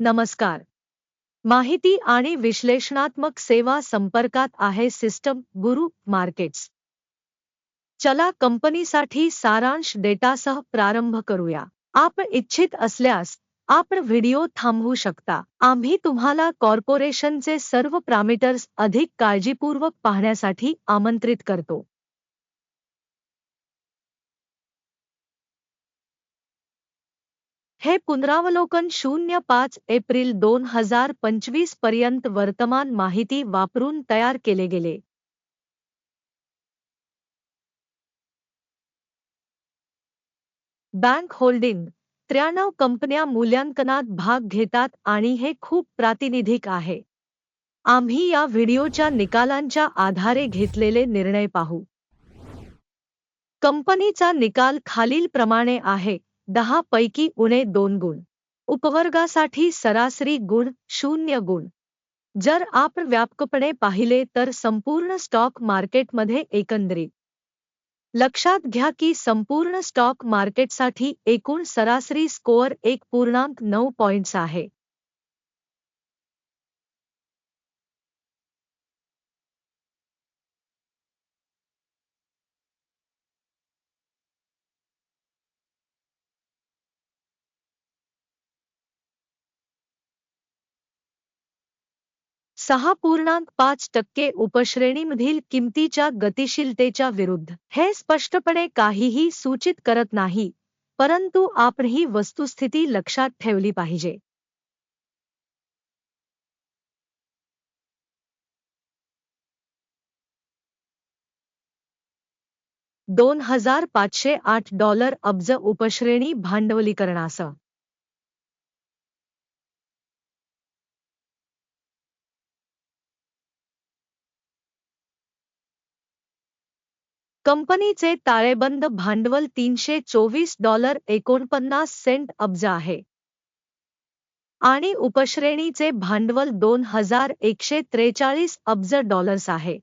नमस्कार. माहिती आणि विश्लेषणात्मक सेवा संपर्कात आहे सिस्टम गुरु मार्केट्स. चला कंपनीसाठी सारांश डेटासह प्रारंभ करूया. आपण इच्छित असल्यास आपण व्हिडिओ थांबवू शकता. आम्ही तुम्हाला कॉर्पोरेशनचे सर्व प्रामीटर्स अधिक काळजीपूर्वक पाहण्यासाठी आमंत्रित करतो. हे पुनरावलोकन शून्य पाच एप्रिल दोन हजार पंचवीसपर्यंत वर्तमान माहिती वापरून तयार केले गेले. बँक होल्डिंग त्र्याण्णव कंपन्या मूल्यांकनात भाग घेतात आणि हे खूप प्रातिनिधिक आहे. आम्ही या व्हिडिओच्या निकालांच्या आधारे घेतलेले निर्णय पाहू. कंपनीचा निकाल खालीलप्रमाणे आहे. दहा पैकी उणे दोन गुण. उपवर्गासाठी सरासरी गुण शून्य गुण. जर आप व्यापकपणे पाहिले तर संपूर्ण स्टॉक मार्केटमध्ये एकंदरीत. लक्षात घ्या की संपूर्ण स्टॉक मार्केटसाठी एकूण सरासरी स्कोअर एक पूर्णांक नऊ पॉइंट्स आहे. सहा पूर्णांक पाच टक्के उपश्रेणीमधील किमतीच्या गतिशीलतेच्या विरुद्ध. हे स्पष्टपणे काहीही सूचित करत नाही परंतु आपण ही वस्तुस्थिती लक्षात ठेवली पाहिजे. दोन हजार पाचशे आठ डॉलर अब्ज उपश्रेणी भांडवलीकरणासह. कंपनीचे ताळेबंद भांडवल तीनशे चोवीस डॉलर एकोणपन्नास सेंट अब्ज आहे. आणि उपश्रेणीचे भांडवल दोन हजार एकशे त्रेचाळीस अब्ज डॉलर्स आहे.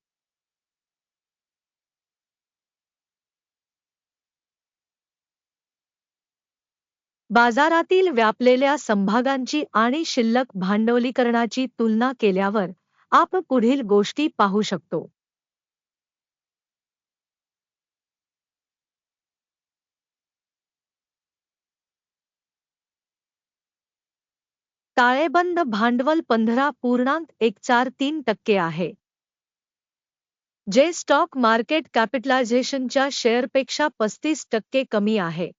बाजारातील व्यापलेल्या संभागांची आणि शिल्लक भांडवलीकरणाची तुलना केल्यावर आपण पुढील गोष्टी पाहू शकतो. ताळेबंद भांडवल पंधरा पूर्णांक एक चार तीन टक्के आहे. जे स्टॉक मार्केट कॅपिटलायझेशनच्या शेअरपेक्षा पस्तीस टक्के कमी आहे.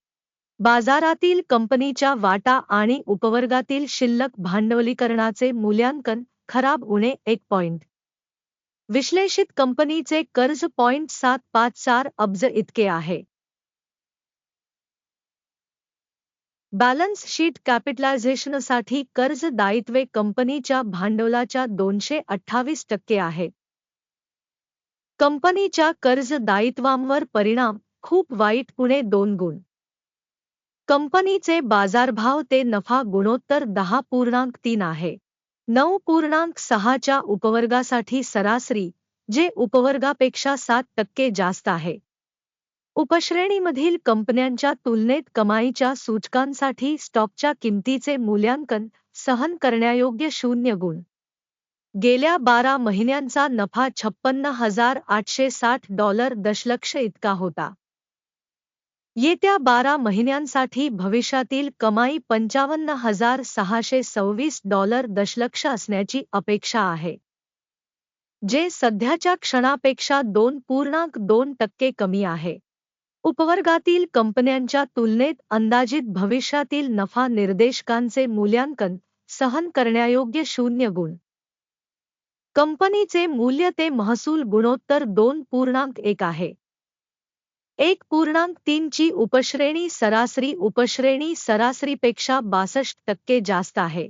बाजारातील कंपनीच्या वाटा आणि उपवर्गातील शिल्लक भांडवलीकरणाचे मूल्यांकन खराब उणे एक पॉइंट. विश्लेषित कंपनीचे कर्ज पॉइंट सात पाच चार अब्ज इतके आहे. बॅलन्स शीट कॅपिटलायझेशनसाठी कर्ज दायित्वे कंपनीच्या भांडवलाच्या दोनशे अठ्ठावीस टक्के आहे. कंपनीच्या कर्ज दायित्वांवर परिणाम खूप वाईट पुणे दोन गुण. कंपनीचे बाजारभाव ते नफा गुणोत्तर दहा पूर्णांक तीन आहे. नऊ पूर्णांक सहाच्या उपवर्गासाठी सरासरी जे उपवर्गापेक्षा सात टक्के जास्त आहे. उपश्रेणीमधील कंपन्यांच्या तुलनेत कमाईच्या सूचकांसाठी स्टॉकच्या किंमतीचे मूल्यांकन सहन करण्यायोग्य शून्य गुण. गेल्या बारा महिन्यांचा नफा छप्पन्न हजार आठशे साठ डॉलर दशलक्ष इतका होता. येत्या बारा महिन्यांसाठी भविष्यातील कमाई पंचावन्न हजार सहाशे सव्वीस डॉलर दशलक्ष असण्याची अपेक्षा आहे. जे सध्याच्या क्षणापेक्षा दोन पूर्णांक दोन टक्के कमी आहे. उपवर्गातील कंपन्यांच्या तुलनेत अंदाजित भविष्यातील नफा निर्देशकांचे मूल्यांकन सहन करण्यायोग्य शून्य गुण. कंपनीचे मूल्य ते महसूल गुणोत्तर दोन पूर्णांक एक आहे. एक पूर्णांक तीनची उपश्रेणी सरासरी उपश्रेणी सरासरीपेक्षा बासष्ट टक्के जास्त आहे.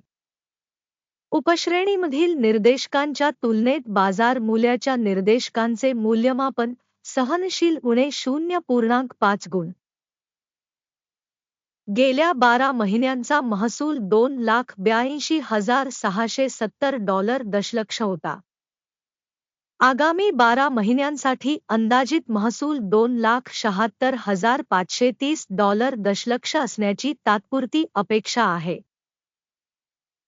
उपश्रेणीमधील निर्देशकांच्या तुलनेत बाजार मूल्याच्या निर्देशकांचे मूल्यमापन सहनशील उणे शून्य पूर्णांक पाच गुण. गेल्या बारा महिन्यांचा महसूल दोन लाख ब्याऐंशी हज़ार सहाशे सत्तर डॉलर दशलक्ष होता. आगामी बारा महिन्यांसाठी अंदाजित महसूल दोन लाख शहात्तर हज़ार पाचशे तीस डॉलर दशलक्ष असण्याची तात्पुरती अपेक्षा आहे.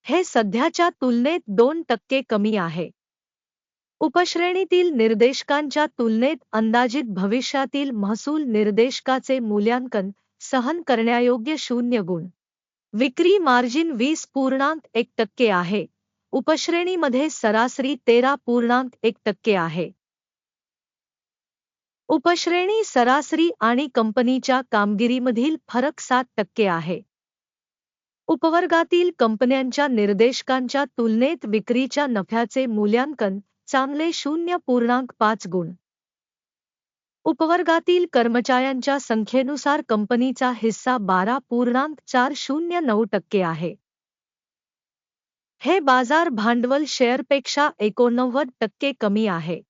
हे सध्याच्या तुलनेत दोन टक्के कमी आहे. उपश्रेणीतील निर्देशकांच्या तुलनेत अंदाजित भविष्यातील महसूल निर्देशकाचे मूल्यांकन सहन करण्यायोग्य शून्य गुण. विक्री मार्जिन वीस पूर्णांक एक टक्के आहे. उपश्रेणीमध्ये सरासरी तेरा पूर्णांक एक टक्के आहे. उपश्रेणी सरासरी आणि कंपनीच्या कामगिरीमधील फरक सात टक्के आहे. उपवर्गातील कंपन्यांच्या निर्देशकांच्या तुलनेत विक्रीच्या नफ्याचे मूल्यांकन चांगले शून्य पूर्णांक पाच गुण. उपवर्गातील कर्मचाऱ्यांच्या संख्येनुसार कंपनीचा हिस्सा बारा पूर्णांक चार शून्य नऊ टक्के आहे. हे बाज़ार भांडवल शेअरपेक्षा एकोणनव्वद टक्के कमी आहे.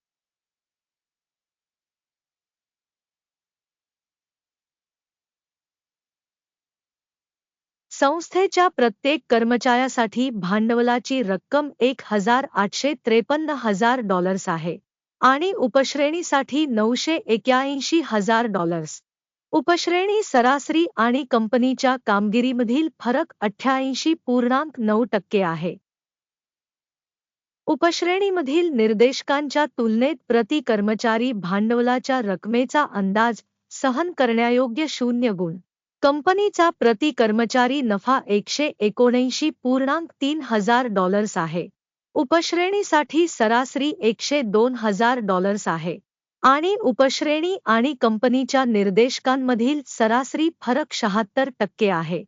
संस्थेच्या प्रत्येक कर्मचाऱ्यासाठी भांडवलाची रक्कम एक हजार आठशे त्रेपन्न हजार डॉलर्स आहे आणि उपश्रेणीसाठी नऊशे एक्याऐंशी हजार डॉलर्स. उपश्रेणी सरासरी आणि कंपनीच्या कामगिरीमधील फरक अठ्ठ्याऐंशी पूर्णांक नऊ टक्के आहे. उपश्रेणीमधील निर्देशकांच्या तुलनेत प्रति कर्मचारी भांडवलाच्या रकमेचा अंदाज सहन करण्यायोग्य शून्य गुण. कंपनीचा प्रति कर्मचारी नफा एकशे एकोणऐंशी पूर्णांक तीन हजार डॉलर्स आहे. उपश्रेणीसाठी सरासरी एकशे दोन हजार डॉलर्स आहे. आणि उपश्रेणी आणि कंपनीच्या निर्देशकांमधील सरासरी फरक शहात्तर टक्के आहे.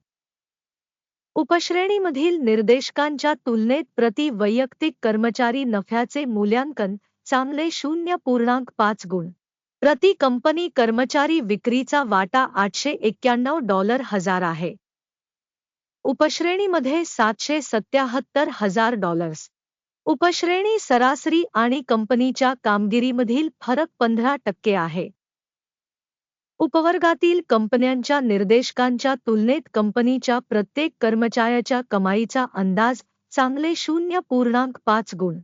उपश्रेणीमधील निर्देशकांच्या तुलनेत प्रति वैयक्तिक कर्मचारी नफ्याचे मूल्यांकन चांगले शून्य पूर्णांक पाच गुण. प्रति कंपनी कर्मचारी विक्रीचा वाटा आठशे एक्क्याण्णव डॉलर हजार आहे. उपश्रेणीमध्ये सातशे सत्याहत्तर हजार डॉलर्स. उपश्रेणी सरासरी आणि कंपनीच्या कामगिरीमधील फरक पंधरा टक्के आहे. उपवर्गातील कंपन्यांच्या निर्देशकांच्या तुलनेत कंपनीच्या प्रत्येक कर्मचाऱ्याच्या कमाईचा अंदाज चांगले शून्य पूर्णांक पाच गुण.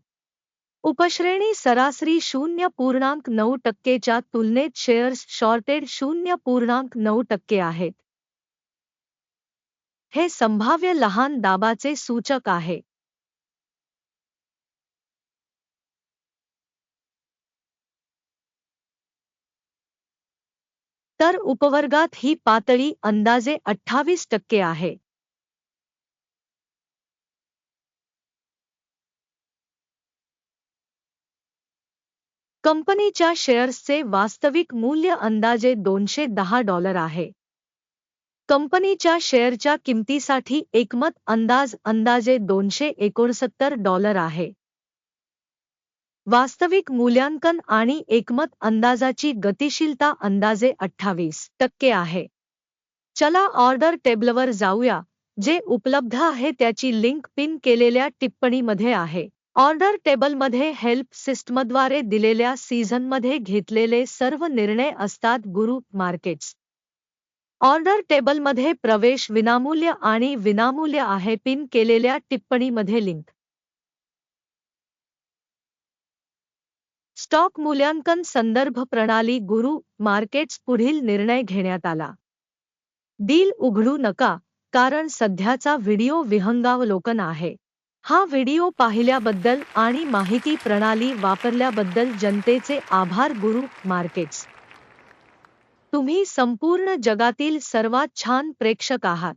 उपश्रेणी सरासरी शून्य पूर्णांक नऊ टक्केच्या तुलनेत शेअर्स शॉर्टेड शून्य पूर्णांक नऊ टक्के आहेत. हे संभाव्य लहान दाबाचे सूचक आहे. तर उपवर्गात ही पातळी अंदाजे अठ्ठावीस टक्के आहे. कंपनीच्या शेअर्सचे वास्तविक मूल्य अंदाजे दोनशे दहा डॉलर आहे. कंपनीच्या शेअरच्या किमतीसाठी एकमत अंदाज अंदाजे दोनशे एकोणसत्तर डॉलर आहे. वास्तविक मूल्यांकन आणि एकमत अंदाजाची गतिशीलता अंदाजे अठ्ठावीस टक्के आहे. चला ऑर्डर टेबलवर जाऊया जे उपलब्ध आहे त्याची लिंक पिन केलेल्या टिप्पणीमध्ये आहे. ऑर्डर टेबलमध्ये हेल्प सिस्टमद्वारे दिलेल्या सीझनमध्ये घेतलेले सर्व निर्णय असतात गुरु मार्केट्स. ऑर्डर टेबलमध्ये प्रवेश विनामूल्य आणि विनामूल्य आहे पिन केलेल्या टिप्पणीमध्ये लिंक. स्टॉक मूल्यांकन संदर्भ प्रणाली गुरु मार्केट्स पुढील निर्णय घेण्यात आला. डील उघडू नका कारण सध्याचा व्हिडिओ विहंगावलोकन आहे. हा व्हिडिओ पाहिल्याबद्दल आणि माहिती प्रणाली वापरल्याबद्दल जनतेचे आभार गुरु मार्केट्स. तुम्ही संपूर्ण जगातील सर्वात छान प्रेक्षक आहात.